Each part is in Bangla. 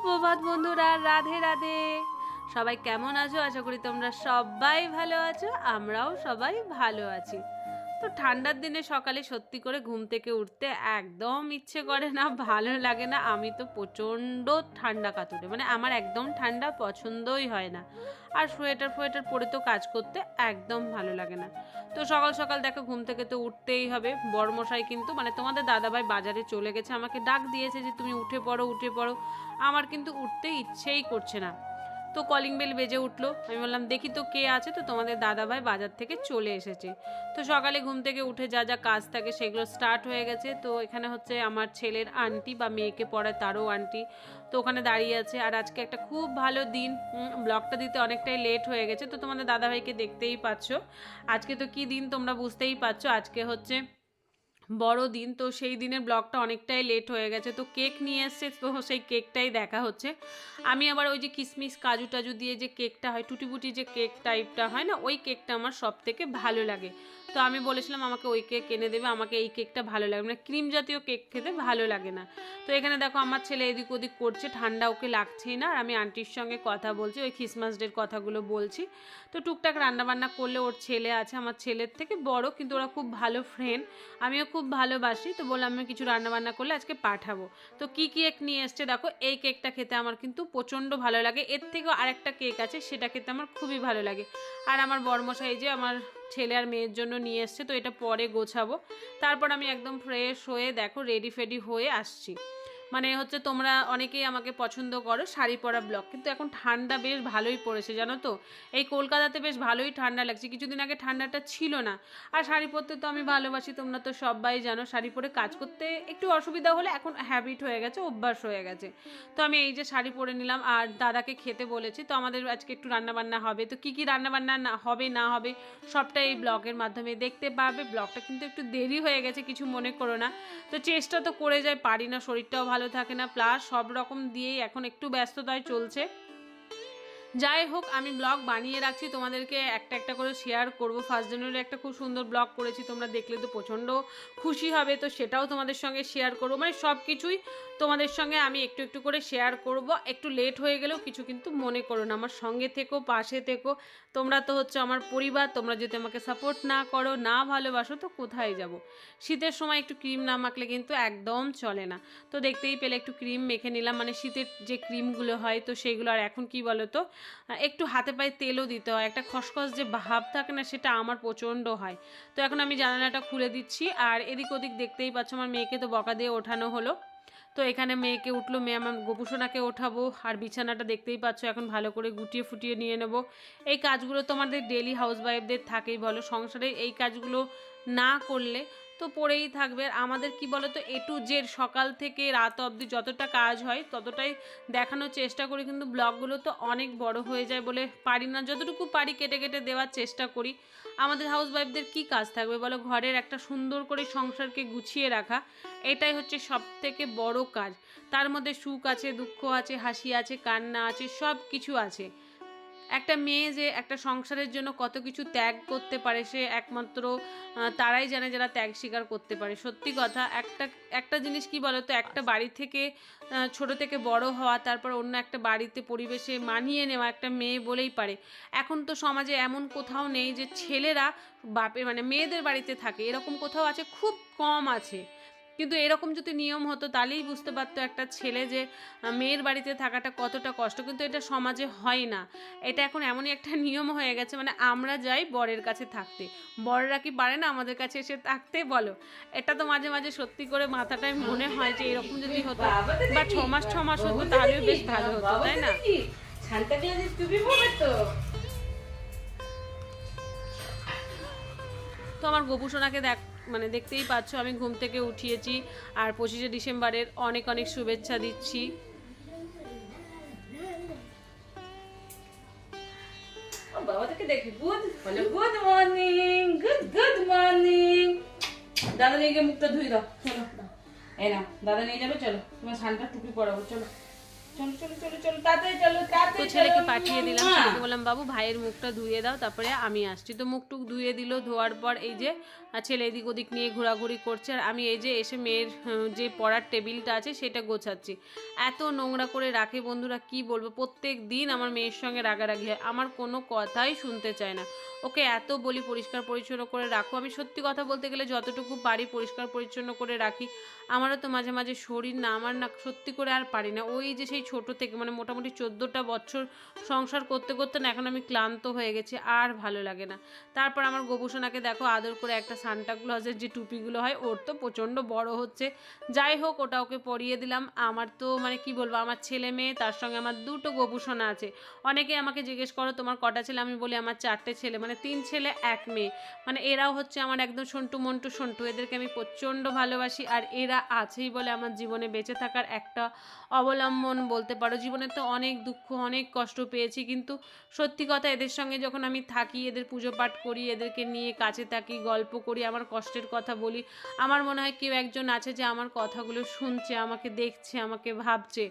সুপ্রভাত বন্ধুরা, রাধে রাধে। সবাই কেমন আছো? আশা করি তোমরা সবাই ভালো আছো, আমরাও সবাই ভালো আছি। তো ঠান্ডার দিনে সকালে সত্যি করে ঘুম থেকে উঠতে একদম ইচ্ছে করে না, ভালো লাগে না। আমি তো প্রচণ্ড ঠান্ডা কাতুরে মানে আমার একদম ঠান্ডা পছন্দই হয় না। আর সোয়েটার ফোয়েটার পরে তো কাজ করতে একদম ভালো লাগে না। তো সকাল সকাল দেখো ঘুম থেকে তো উঠতেই হবে। বড়মশাই কিন্তু মানে তোমাদের দাদাভাই বাজারে চলে গেছে, আমাকে ডাক দিয়েছে যে তুমি উঠে পড়ো উঠে পড়ো। আমার কিন্তু উঠতে ইচ্ছেই করছে না। তো কলিং বেল বেজে উঠল। আমি বললাম, দেখি তো কে আছে, তো তোমাদের দাদাভাই বাজার থেকে চলে এসেছে। তো সকালে ঘুম থেকে উঠে যা যা কাজ থাকে সেগুলো স্টার্ট হয়ে গেছে। তো এখানে হচ্ছে আমার ছেলের আন্টি বা মেয়েকে পড়ায়, তারও আন্টি তো ওখানে দাঁড়িয়ে আছে। আর আজকে একটা খুব ভালো দিন। ব্লগটা দিতে অনেকটাই লেট হয়ে গেছে। তো তোমাদের দাদাভাইকে দেখতেই পাচ্ছ। আজকে তো কি দিন তোমরা বুঝতেই পারছ। আজকে হচ্ছে বড় দিন তো সেই দিনের ব্লগটা অনেকটাই লেট হয়ে গেছে। তো কেক নিয়ে এসছে তো সেই কেকটাই দেখা হচ্ছে। আমি আবার ওই যে কিশমিশ কাজু টাজু দিয়ে যে কেকটা হয় টুটি বুটি যে কেক টাইপটা হয় না ওই কেকটা আমার সব থেকে ভালো লাগে। তো আমি বলেছিলাম আমাকে ওই কেক এনে দেবে আমাকে এই কেকটা ভালো লাগে। মানে ক্রিম জাতীয় কেক খেতে ভালো লাগে না। তো এখানে দেখো আমার ছেলে এদিক ওদিক করছে ঠান্ডা ওকে লাগছেই না। আর আমি আন্টির সঙ্গে কথা বলছি ওই খ্রিসমাস ডের কথাগুলো বলছি। তো টুকটাক রান্নাবান্না করলে ওর ছেলে আছে আমার ছেলের থেকে বড় কিন্তু ওরা খুব ভালো ফ্রেন্ড আমিও খুব ভালোবাসি, তো বললাম আমি কিছু রান্নাবান্না করলে আজকে পাঠাবো। তো কি কেক নিয়ে এসছে দেখো, এই কেকটা খেতে আমার কিন্তু প্রচণ্ড ভালো লাগে। এর থেকেও আরেকটা কেক আছে, সেটা খেতে আমার খুবই ভালো লাগে। আর আমার বর্মশাই যে আমার ছেলে আর মেয়ের জন্য নিয়ে এসছে, তো এটা পরে গোছাবো। তারপর আমি একদম ফ্রেশ হয়ে দেখো রেডি ফেডি হয়ে আসছি। মানে হচ্ছে তোমরা অনেকেই আমাকে পছন্দ করো, শাড়ি পরা ব্লগ কিন্তু এখন ঠান্ডা বেশ ভালোই পড়েছে, জানো তো? এই কলকাতাতে বেশ ভালোই ঠান্ডা লাগছে। কিছুদিন আগে ঠান্ডাটা ছিল না। আর শাড়ি পরতে তো আমি ভালোবাসি, তোমরা তো সবাই জানো, শাড়ি পরে কাজ করতে একটু অসুবিধা হলে এখন হ্যাবিট হয়ে গেছে, অভ্যাস হয়ে গেছে। তো আমি এই যে শাড়ি পরে নিলাম, আর দাদাকে খেতে বলেছি, তো আমাদের আজকে একটু রান্নাবান্না হবে। তো কী কী রান্নাবান্না না, হবে না হবে সবটা এই ব্লগের মাধ্যমে দেখতে পাবে। ব্লগটা কিন্তু একটু দেরি হয়ে গেছে, কিছু মনে করো না। তো চেষ্টা তো করে যাই, পারি না, শরীরটাও ভালো থাকে না। প্লাস সব রকম দিয়েই এখন একটু ব্যস্ততায় চলছে। যাই হোক, আমি ব্লগ বানিয়ে রাখছি। তোমাদেরকে একটা একটা করে শেয়ার করব। ফার্স্ট জানুয়ারি একটা খুব সুন্দর ব্লগ করেছি, তোমরা দেখলে তো প্রচণ্ড খুশি হবে, তো সেটাও তোমাদের সঙ্গে শেয়ার করব। মানে সব কিছুই তোমাদের সঙ্গে আমি একটু একটু করে শেয়ার করব। একটু লেট হয়ে গেলেও কিছু কিন্তু মনে করো না, আমার সঙ্গে থেকো, পাশে থেকো। তোমরা তো হচ্ছে আমার পরিবার, তোমরা যদি আমাকে সাপোর্ট না করো, না ভালোবাসো, তো কোথায় যাব? শীতের সময় একটু ক্রিম না মাখলে কিন্তু একদম চলে না। তো দেখতেই পেলে একটু ক্রিম মেখে নিলাম। মানে শীতের যে ক্রিমগুলো হয়, তো সেগুলো আর এখন কি বলো তো একটু হাতে পায়ে তেলও দিতে হয়। একটা খসখস যে ভাব থাকে না, সেটা আমার প্রচণ্ড হয়। তো এখন আমি জানালাটা খুলে দিচ্ছি। আর এদিক ওদিক দেখতেই পাচ্ছ, আমার মেয়েকে তো বকা দিয়ে ওঠানো হলো। তো এখানে মেয়েকে উঠল, মেয়ে আমার গোপুসোনাকে ওঠাবো। আর বিছানাটা দেখতেই পাচ্ছ, এখন ভালো করে গুটিয়ে ফুটিয়ে নিয়ে নেব। এই কাজগুলো তো আমাদের ডেলি হাউস ওয়াইফদের থাকেই বলো। সংসারে এই কাজগুলো না করলে তো পড়েই থাকবে। আর আমাদের কি বলো তো এ টু জেড সকাল থেকে রাত অবধি যতটা কাজ হয়, ততটাই দেখানোর চেষ্টা করি। কিন্তু ব্লগগুলো তো অনেক বড় হয়ে যায় বলে পারি না। যতটুকু পারি কেটে কেটে দেওয়ার চেষ্টা করি। আমাদের হাউস ওয়াইফদের কী কাজ থাকবে বলো? ঘরের একটা সুন্দর করে সংসারকে গুছিয়ে রাখা, এটাই হচ্ছে সব থেকে বড় কাজ। তার মধ্যে সুখ আছে, দুঃখ আছে, হাসি আছে, কান্না আছে সব কিছু আছে। একটা মেয়ে যে একটা সংসারের জন্য কত কিছু ত্যাগ করতে পারে, সে একমাত্র তারাই জানে যারা ত্যাগ স্বীকার করতে পারে। সত্যি কথা, একটা একটা জিনিস কি বলো তো একটা বাড়ি থেকে ছোট থেকে বড় হওয়া, তারপর অন্য একটা বাড়িতে পরিবেশে মানিয়ে নেওয়া একটা মেয়ে বলেই পারে। এখন তো সমাজে এমন কোথাও নেই যে ছেলেরা বাপের মানে মেয়েদের বাড়িতে থাকে, এরকম কোথাও আছে, খুব কম আছে। কিন্তু এরকম যদি নিয়ম হতো, তাহলেই বুঝতে পারতো একটা ছেলে যে মেয়ের বাড়িতে থাকাটা কতটা কষ্ট। কিন্তু এটা সমাজে হয় না। এটা এখন এমনই একটা নিয়ম হয়ে গেছে মানে আমরা যাই বরের কাছে থাকতে। বররা কি পারে না আমাদের কাছে এসে থাকতে, বলো? এটা তো মাঝে মাঝে সত্যি করে মাথাটায় মনে হয় যে, এরকম যদি হতো বা ছ মাস ছ মাস হতো, তাহলেও বেশ ভালো হতো, তাই না? তো আমার গোপুসোনাকে দেখ মানে দেখতেই পাচ্ছ, আমি ঘুম থেকে উঠিয়েছি আর পঁচিশে ডিসেম্বরের অনেক অনেক শুভেচ্ছা দিচ্ছি। দাদা নিয়ে গিয়ে মুখটা ধুই দাও, চলো এই না দাদা নিয়ে যাবে, চলো, তোমার সানটা টুপি পরাবো, চলো। তো ছেলেকে পাঠিয়ে দিলাম ছেলেকে বললাম বাবু ভাইয়ের মুখটা ধুয়ে দাও তারপরে আমি আসছি। তো মুখ টুক ধুয়ে দিল ধোয়ার পর এই যে ছেলে এদিক ওদিক নিয়ে ঘোরাঘুরি করছে আর আমি এই যে এসে মেয়ের যে পড়ার টেবিলটা আছে সেটা গোছাচ্ছি। এত নোংরা করে রাখে বন্ধুরা কি বলব? প্রত্যেক দিন আমার মেয়ের সঙ্গে রাগারাগি হয় আমার কোনো কথাই শুনতে চায় না। ওকে এত বলি পরিষ্কার পরিচ্ছন্ন করে রাখো। আমি সত্যি কথা বলতে গেলে যতটুকু পারি পরিষ্কার পরিচ্ছন্ন করে রাখি। আমারও তো মাঝে মাঝে শরীর না আমার না সত্যি করে আর পারি না। ওই যে সেই ছোট থেকে মানে মোটামুটি চোদ্দোটা বছর সংসার করতে করতে না এখন আমি ক্লান্ত হয়ে গেছি, আর ভালো লাগে না। তারপর আমার গোপুসোনাকে দেখো আদর করে একটা সান্টাক্লজের যে টুপিগুলো হয়, ওর তো প্রচণ্ড বড় হচ্ছে। যাই হোক, ওটা ওকে পরিয়ে দিলাম। আমার তো মানে কি বলব, আমার ছেলে মেয়ে, তার সঙ্গে আমার দুটো গোপুসোনা আছে। অনেকে আমাকে জিজ্ঞেস করো, তোমার কটা ছেলে? আমি বলি, আমার চারটে ছেলে মানে তিন ছেলে, এক মেয়ে। মানে এরাও হচ্ছে আমার একদম সন্টু মন্টু সন্টু। এদেরকে আমি প্রচণ্ড ভালোবাসি, আর এরা আছেই বলে আমার জীবনে বেঁচে থাকার একটা অবলম্বন বলতে পারো, জীবনে তো অনেক দুঃখ, অনেক কষ্ট পেয়েছি। কিন্তু সত্যি কথা, এদের সঙ্গে যখন আমি থাকি, এদের পুজো পাঠ করি, এদেরকে নিয়ে কাছে থাকি, গল্প করি, আমার কষ্টের কথা বলি, আমার মনে হয় কেউ একজন আছে যে আমার কথাগুলো শুনছে, আমাকে দেখছে, আমাকে ভাবছে।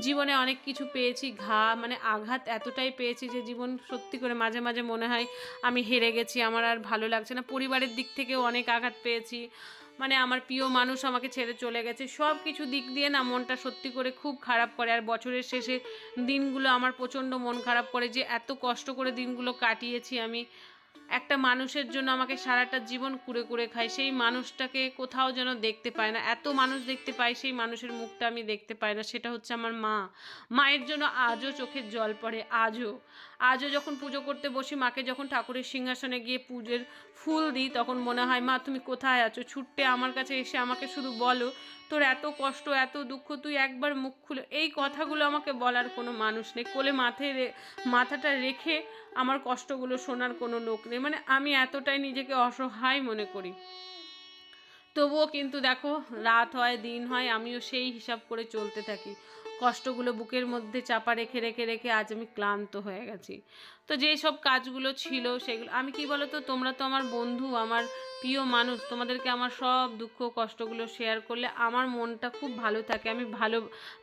জীবনে অনেক কিছু পেয়েছি, ঘা মানে আঘাত এতটাই পেয়েছি যে জীবন সত্যি করে মাঝে মাঝে মনে হয় আমি হেরে গেছি, আমার আর ভালো লাগছে না। পরিবারের দিক থেকেও অনেক আঘাত পেয়েছি। মানে আমার প্রিয় মানুষ আমাকে ছেড়ে চলে গেছে। সব কিছু দিক দিয়ে না মনটা সত্যি করে খুব খারাপ করে। আর বছরের শেষে দিনগুলো আমার প্রচণ্ড মন খারাপ করে যে এত কষ্ট করে দিনগুলো কাটিয়েছি আমি। একটা মানুষের জন্য আমাকে সারাটা জীবন কুড়ে কুড়ে খাই সেই মানুষটাকে কোথাও যেন দেখতে পায় না। এত মানুষ দেখতে পাই সেই মানুষের মুখটা আমি দেখতে পাই না। সেটা হচ্ছে আমার মা। মায়ের জন্য আজও চোখের জল পড়ে, আজও। আজও যখন পুজো করতে বসি, মাকে যখন ঠাকুরের সিংহাসনে গিয়ে পুজোর ফুল দিই, তখন মনে হয়, মা, তুমি কোথায় আছো? ছুট্টে আমার কাছে এসে আমাকে শুধু বলো, তোর এত কষ্ট, এত দুঃখ, তুই একবার মুখ খুলে এই কথাগুলো আমাকে বলার কোনো মানুষ নেই। কোলে মাথায় মাথাটা রেখে আমার কষ্টগুলো শোনার কোনো লোক নেই। মানে আমি এতটাই নিজেকে অসহায় মনে করি। তবুও কিন্তু দেখো, রাত হয়, দিন হয়, আমিও সেই হিসাব করে চলতে থাকি। কষ্টগুলো বুকের মধ্যে চাপা রেখে রেখে রেখে আজ আমি ক্লান্ত হয়ে গেছি। তো যেই সব কাজগুলো ছিল সেগুলো, আমি কি বলো তো তোমরা তো আমার বন্ধু, আমার প্রিয় মানুষ, তোমাদেরকে আমার সব দুঃখ কষ্টগুলো শেয়ার করলে আমার মনটা খুব ভালো থাকে, আমি ভালো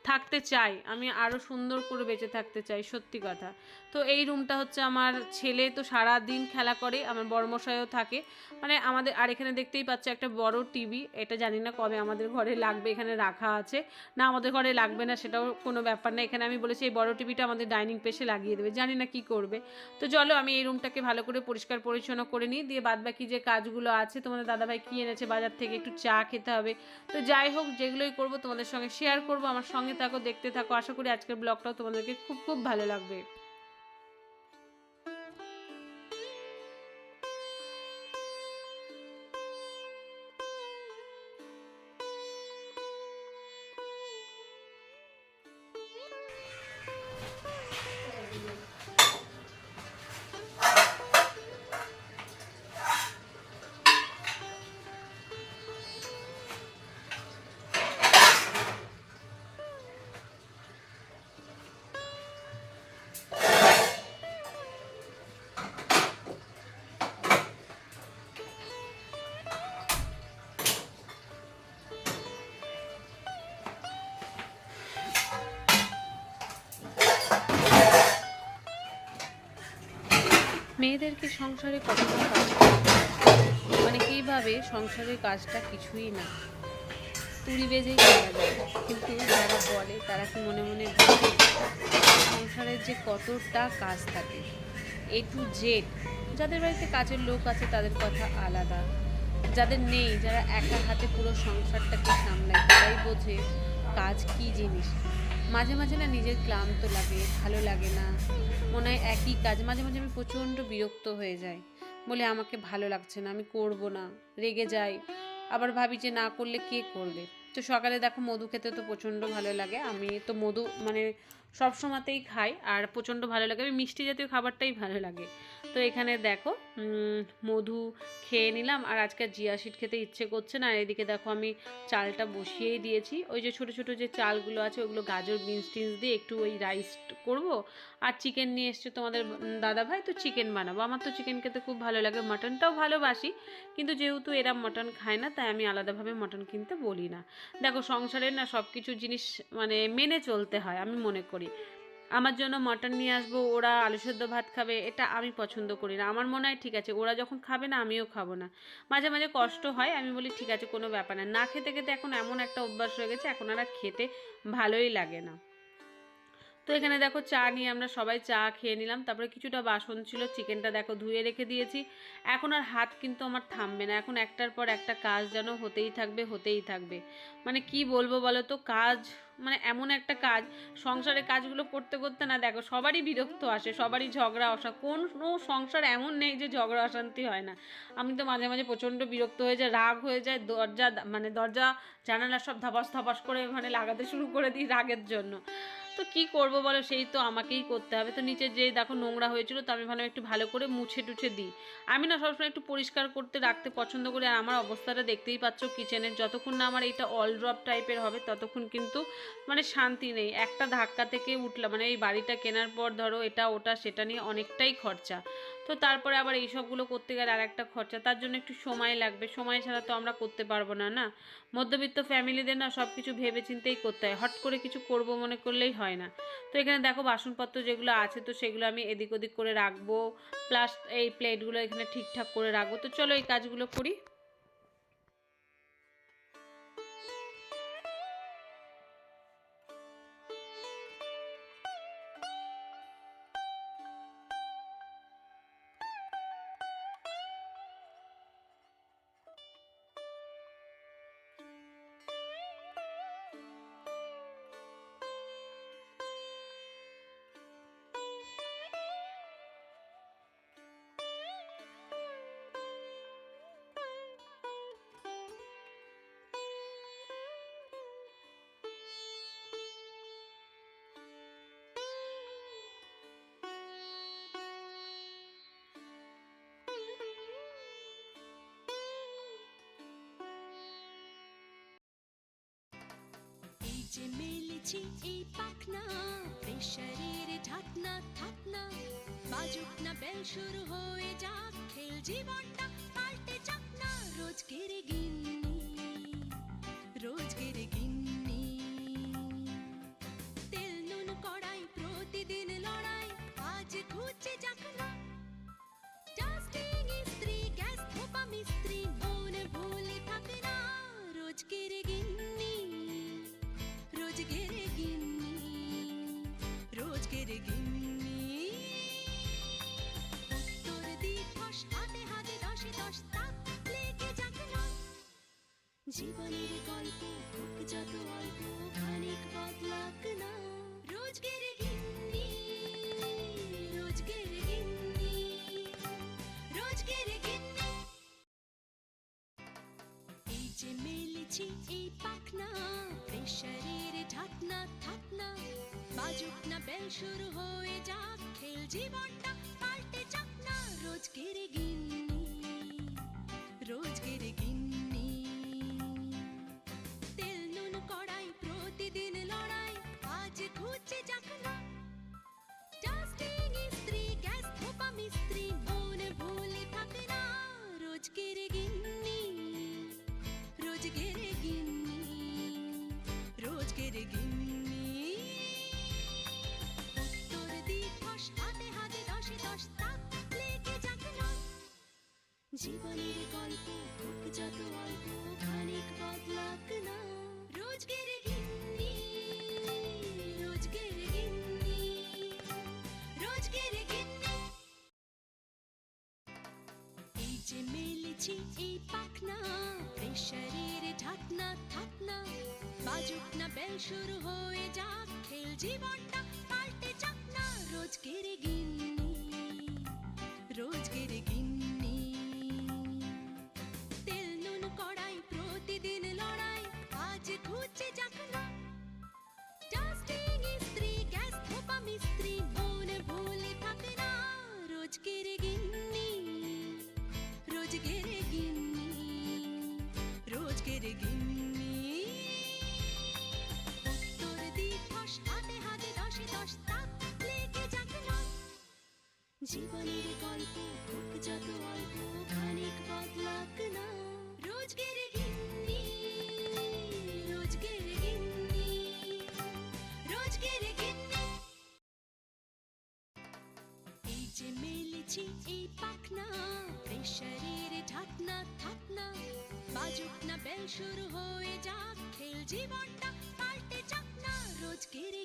থাকতে চাই, আমি আরও সুন্দর করে বেঁচে থাকতে চাই, সত্যি কথা। তো এই রুমটা হচ্ছে আমার ছেলে তো সারা দিন খেলা করে, আমার বড়মশাইও থাকে মানে আমাদের, আর এখানে দেখতেই পাচ্ছে একটা বড় টিভি এটা জানি না কবে আমাদের ঘরে লাগবে, এখানে রাখা আছে, না আমাদের ঘরে লাগবে না সেটাও কোনো ব্যাপার না, এখানে আমি বলেছি এই বড় টিভিটা আমাদের ডাইনিং পেশে লাগিয়ে দেবে, জানি না কি করবে। তো চলো, আমি এই রুমটাকে ভালো করে পরিষ্কার পরিচ্ছন্ন করে নিই। দিয়ে বাদবাকি যে কাজগুলো আছে, তোমাদের দাদাভাই কি এনেছে বাজার থেকে, একটু চা খেতে হবে। তো যাই হোক, যেগুলোই করব তোমাদের সঙ্গে শেয়ার করব। আমার সঙ্গে থাকো, দেখতে থাকো। আশা করি আজকের ব্লগটাও তোমাদেরকে খুব খুব ভালো লাগবে। মেয়েদেরকে সংসারে কতটা কাজ মানে কীভাবে সংসারের কাজটা কিছুই না? তুড়ি বেজেই করা যায়। কিন্তু যারা বলে, তারা কি মনে মনে ভাবে সংসারের যে কতটা কাজ থাকে? এ টু জেড যাদের বাড়িতে কাজের লোক আছে, তাদের কথা আলাদা। যাদের নেই, যারা একা হাতে পুরো সংসারটাকে সামলায়, তারাই বোঝে কাজ কি জিনিস। মাঝে মাঝে না নিজের ক্লান্ত লাগে, ভালো লাগে না। মনে হয় একই কাজ। মাঝে মাঝে আমি প্রচণ্ড বিরক্ত হয়ে যাই। বলে, আমাকে ভালো লাগছে না, আমি করব না। রেগে যাই। আবার ভাবি যে, না করলে কে করবে? তো সকালে দেখো, মধু খেতে তো প্রচণ্ড ভালো লাগে। আমি তো মধু মানে সব সময়তেই খাই। আর প্রচণ্ড ভালো লাগে। আমি মিষ্টি জাতীয় খাবারটাই ভালো লাগে। তো এখানে দেখো মধু খেয়ে নিলাম আর আজকে জিয়া শিট খেতে ইচ্ছে করছে না। আর এদিকে দেখো আমি চালটা বসিয়েই দিয়েছি। ওই যে ছোট ছোট যে চালগুলো আছে, ওগুলো গাজর, বিনস টিনস দিয়ে একটু ওই রাইস করব। আর চিকেন নিয়ে এসছে তোমাদের দাদা ভাই, তো চিকেন বানাবো। আমার তো চিকেন খেতে খুব ভালো লাগে, মাটনটাও ভালোবাসি। কিন্তু যেহেতু এরা মটন খায় না, তাই আমি আলাদাভাবে মটন কিনতে বলি না। দেখো সংসারের না সব কিছু জিনিস মানে মেনে চলতে হয়, আমি মনে করি। আমার জন্য মটন নিয়ে আসব, ওরা আলু সেদ্ধ ভাত খাবে, এটা আমি পছন্দ করি না। আমার মনে হয় ঠিক আছে, ওরা যখন খাবে না, আমিও খাব না। মাঝে মাঝে কষ্ট হয়, আমি বলি ঠিক আছে, কোনো ব্যাপার না। না খেতে খেতে এখন এমন একটা অভ্যাস হয়ে গেছে, এখন আর খেতে ভালোই লাগে না। তো এখানে দেখো চা নিয়ে আমরা সবাই চা খেয়ে নিলাম। তারপরে কিছুটা বাসন ছিল, চিকেনটা দেখো ধুয়ে রেখে দিয়েছি। এখন আর হাত কিন্তু আমার থামবে না। এখন একটার পর একটা কাজ যেন হতেই থাকবে হতেই থাকবে। মানে কি বলব বলো তো, কাজ মানে এমন একটা কাজ সংসারের কাজগুলো করতে করতে না দেখো সবারই বিরক্ত আসে, সবারই ঝগড়া অশা কোনো সংসার এমন নেই যে ঝগড়া অশান্তি হয় না। আমি তো মাঝে মাঝে প্রচণ্ড বিরক্ত হয়ে যায় রাগ হয়ে যায় দরজা মানে দরজা, জানালা সব ধাপাস ধাপাস করে মানে লাগাতে শুরু করে দিই রাগের জন্য। তো কি করব বলো? সেই তো আমাকেই করতে হবে। তো নিচে যে দেখো নোংরা হয়েছিল, তো আমি ভাবলাম একটু ভালো করে মুছে টুছে দিই। আমি না সবসময় একটু পরিষ্কার করতে, রাখতে পছন্দ করি। আর আমার অবস্থাটা দেখতেই পাচ্ছ কিচেনের যতক্ষণ না আমার এইটা অল ড্রপ টাইপের হবে, ততক্ষণ কিন্তু মানে শান্তি নেই। একটা ধাক্কা থেকে উঠলাম মানে এই বাড়িটা কেনার পর ধরো এটা, ওটা, সেটা নিয়ে অনেকটাই খরচা। তো তারপরে আবার এইসবগুলো করতে গেলে আর একটা খরচা। তার জন্য একটু সময় লাগবে। সময় ছাড়া তো আমরা করতে পারব না না? মধ্যবিত্ত ফ্যামিলিদের না সব কিছু ভেবে চিন্তেই করতে হয়। হট করে কিছু করব মনে করলেই হয় না। তো এখানে দেখো বাসনপত্র যেগুলো আছে, তো সেগুলো আমি এদিক ওদিক করে রাখব। প্লাস এই প্লেটগুলো এখানে ঠিকঠাক করে রাখব। তো চলো এই কাজগুলো করি। যে মেলেছি এই পাখনা, প্রেশারের ঢাকনা, থাকনা। বাজুক না বেল শুরু হয়ে যাক, খেল জীবনটা পাল্টে যাক না। রোজকের গিন্নি রোজকের গিন্নি। তেল, নুন, কড়াই, প্রতিদিন লড়াই, আজ ঘুচে যাক না। ডাস্টিং ইস্ত্রি গ্যাস, ধোপা, মিস্ত্রি মেলেছি এই পাখনা। প্রেশারের ঢাকনা থাকনা বাজুক না বেল শুরু হয়ে যাক খেল জীবনটা পাল্টে যাক না। রোজকের গিন্নি রোজকের গিন্নি যে মেলেছি এই পাখনা প্রেশারের ঢাকনা থাকনা বাজুক না বেল শুরু হয়ে যাক খেল জীবনটা পাল্টে যাক না। রোজ রোজকের গিন্নি রোজ রোজকের গিন্নি। তেল, নুন, কড়াই, প্রতিদিন লড়াই, আজ ঘুচে যাক না। ডাস্টিং ইস্ত্রি, গ্যাস, ধোপা, মিস্ত্রি, মনে ভুলে থাকে না। রোজ রোজকের গিন্নি। জীবনের গল্প হোক, যত অল্প, খানিক বদলাক না। রোজগের গিন্নি রোজগের গিন্নি রোজগের গিন্নি। এই যে মেলেছি এই পাখনা, এই শরীরে ঢাকনা থাকনা, বাজুক না বেল শুরু হয়ে যাক, খেল জীবনটা পাল্টে যাক না। রোজগের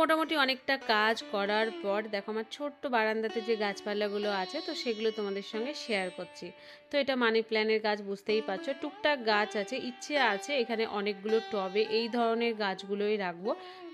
মোটামুটি অনেকটা কাজ করার পর দেখো আমার ছোট্ট বারান্দাতে যে গাছপালাগুলো আছে, তো সেগুলো তোমাদের সঙ্গে শেয়ার করছি। তো এটা মানি প্ল্যানের গাছ বুঝতেই পারছ। টুকটাক গাছ আছে, ইচ্ছে আছে এখানে অনেকগুলো টবে এই ধরনের গাছগুলোই রাখব।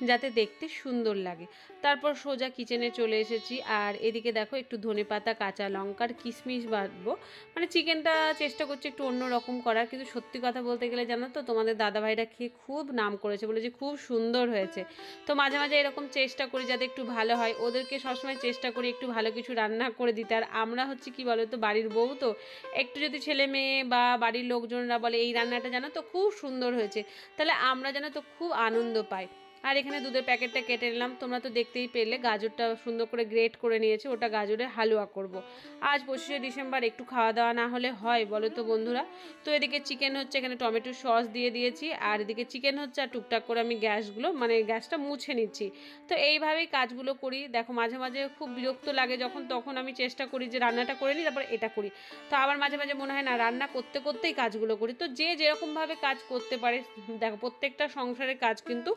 যাতে দেখতে সুন্দর লাগে। তারপর সোজা কিচেনে চলে এসেছি। আর এদিকে দেখো একটু ধনেপাতা কাঁচা লঙ্কার কিশমিশ বাটবো। মানে চিকেনটা চেষ্টা করছি একটু অন্য রকম করার। কিন্তু সত্যি কথা বলতে গেলে জানো তো, তোমাদের দাদাভাইরা খেয়ে খুব নাম করেছে বলে যে খুব সুন্দর হয়েছে। তো মাঝে মাঝে এরকম চেষ্টা করি যাতে একটু ভালো হয়। ওদেরকে সবসময় চেষ্টা করি একটু ভালো কিছু রান্না করে দিতে। আর আমরা হচ্ছে কি বলো তো বাড়ির বউ তো, একটু যদি ছেলে মেয়ে বা বাড়ির লোকজনরা বলে, এই রান্নাটা জানো তো খুব সুন্দর হয়েছে। তাহলে আমরা জানো তো খুব আনন্দ পাই। আর এখানে দুধের প্যাকেটটা কেটে নিলাম। তোমরা তো দেখতেই পেলে, গাজরটা সুন্দর করে গ্রেট করে নিয়েছে, ওটা গাজরের হালুয়া করব। আজ পঁচিশে ডিসেম্বর, একটু খাওয়া দাওয়া না হলে হয়, বলো তো বন্ধুরা। তো এদিকে চিকেন হচ্ছে, এখানে টমেটো সস দিয়ে দিয়েছি, আর এদিকে চিকেন হচ্ছে, আর টুকটাক করে আমি গ্যাসগুলো মানে গ্যাসটা মুছে নিচ্ছি। তো এইভাবেই কাজগুলো করি। দেখো, মাঝে মাঝে খুব বিরক্ত লাগে যখন, তখন আমি চেষ্টা করি যে রান্নাটা করে নিই, তারপর এটা করি। তো আবার মাঝে মাঝে মনে হয়, না, রান্না করতে করতেই কাজগুলো করি। তো যে যেরকমভাবে কাজ করতে পারে, দেখো, প্রত্যেকটা সংসারের কাজ কিন্তু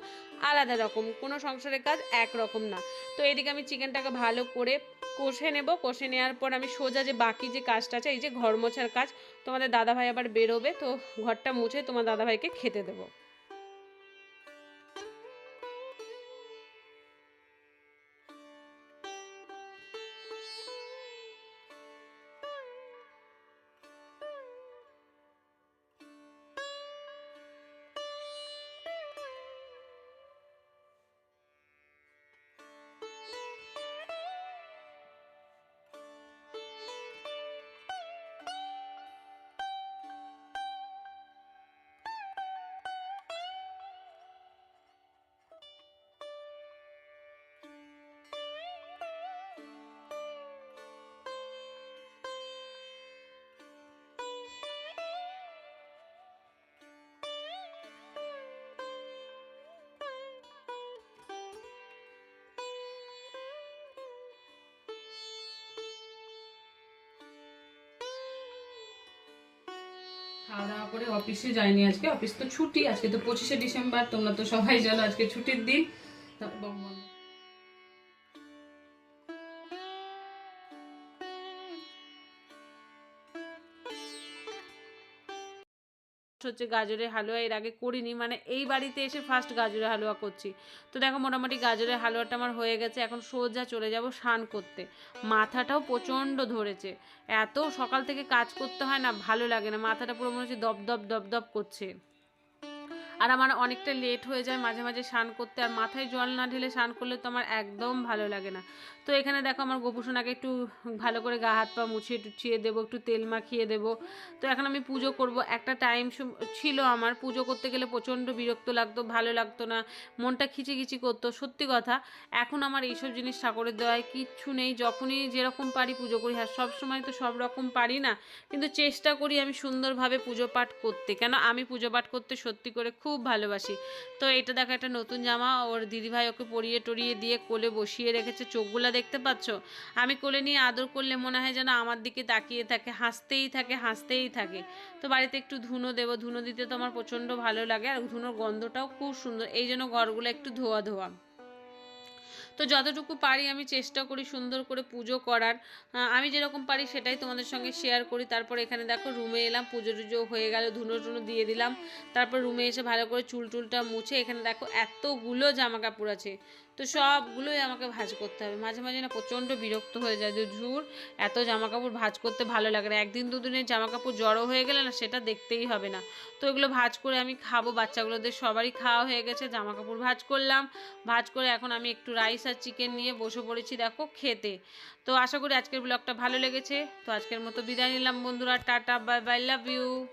আলাদা রকম, কোনো সংসারের কাজ এক রকম না। তো এদিকে আমি চিকেনটাকে ভালো করে কষে নেব। কষে নেওয়ার পর আমি সোজা যে বাকি যে কাজটা আছে, এই যে ঘর মোছার কাজ, তোমাদের দাদাভাই আবার বেরোবে, তো ঘরটা মুছে তোমার দাদাভাইকে খেতে দেবো। খাওয়া দাওয়া করে অফিসে যাইনি আজকে। অফিস তো ছুটি, আজকে তো পঁচিশে ডিসেম্বর, তোমরা তো সবাই জানো আজকে ছুটির দিন। হচ্ছে গাজরের হালুয়া, এর আগে করিনি মানে এই বাড়িতে এসে ফার্স্ট গাজরের হালুয়া করছি। তো দেখো মোটামুটি গাজরের হালুয়াটা আমার হয়ে গেছে, এখন সোজা চলে যাব স্নান করতে। মাথাটাও প্রচণ্ড ধরেছে, এত সকাল থেকে কাজ করতে হয় না, ভালো লাগে না, মাথাটা পুরো মনে হচ্ছে দপ দপ দপ দপ করছে। আর আমার অনেকটা লেট হয়ে যায়, মাঝে মাঝে স্নান করতে। আর মাথায় জল না ঢেলে স্নান করলে তো আমার একদম ভালো লাগে না। তো এখানে দেখো আমার গোপুসোনাকে একটু ভালো করে গা, হাত, পা মুছিয়ে টুছিয়ে দেবো, একটু তেল মাখিয়ে দেবো। তো এখন আমি পুজো করব। একটা টাইম ছিল আমার পুজো করতে গেলে প্রচণ্ড বিরক্ত লাগতো, ভালো লাগতো না, মনটা খিচিখিচি করতো, সত্যি কথা। এখন আমার এইসব জিনিস ঠাকুরের দেওয়ায় কিচ্ছু নেই। যখনই যেরকম পারি পুজো করি। হ্যাঁ সব সময় তো সব রকম পারি না। কিন্তু চেষ্টা করি আমি সুন্দরভাবে পুজো পাঠ করতে। কেন? আমি পুজো পাঠ করতে সত্যি করে খুব ভালোবাসি। তো এটা দেখো একটা নতুন জামা, ওর দিদিভাই ওকে পরিয়ে টরিয়ে দিয়ে কোলে বসিয়ে রেখেছে। চোখগুলো দেখতে পাচ্ছ? আমি কোলে নিয়ে আদর করলে মনে হয় যেন আমার দিকে তাকিয়ে থাকে, হাসতেই থাকে হাসতেই থাকে। তো বাড়িতে একটু ধুনো দেবো, ধুনো দিতে তো আমার প্রচণ্ড ভালো লাগে। আর ধুনোর গন্ধটাও খুব সুন্দর। এই জন্য ঘরগুলো একটু ধোয়া ধোয়া। তো যতটুকু পারি আমি চেষ্টা করি সুন্দর করে পুজো করার। আমি যেরকম পারি সেটাই তোমাদের সঙ্গে শেয়ার করি। তারপর এখানে দেখো রুমে এলাম, পুজো টুজো হয়ে গেল, ধুনো টুনো দিয়ে দিলাম। তারপর রুমে এসে ভালো করে চুল টুলটা মুছে এখানে দেখো এতগুলো জামা কাপড় আছে। তো সবগুলোই আমাকে ভাঁজ করতে হবে। মাঝে মাঝে না প্রচণ্ড বিরক্ত হয়ে যায়। যে ঝুর, এত জামা কাপড় ভাঁজ করতে ভালো লাগে না। একদিন দুদিনের জামা কাপড় জড়ো হয়ে গেলে না সেটা দেখতেই হবে না। তো এগুলো ভাঁজ করে আমি খাব। বাচ্চাগুলোদের সবারই খাওয়া হয়ে গেছে জামা কাপড় ভাঁজ করলাম। ভাঁজ করে এখন আমি একটু রাইস আর চিকেন নিয়ে বসে পড়েছি, দেখো, খেতে। তো আশা করি আজকের ব্লগটা ভালো লেগেছে। তো আজকের মতো বিদায় নিলাম বন্ধুরা। Tata, bye bye, love you.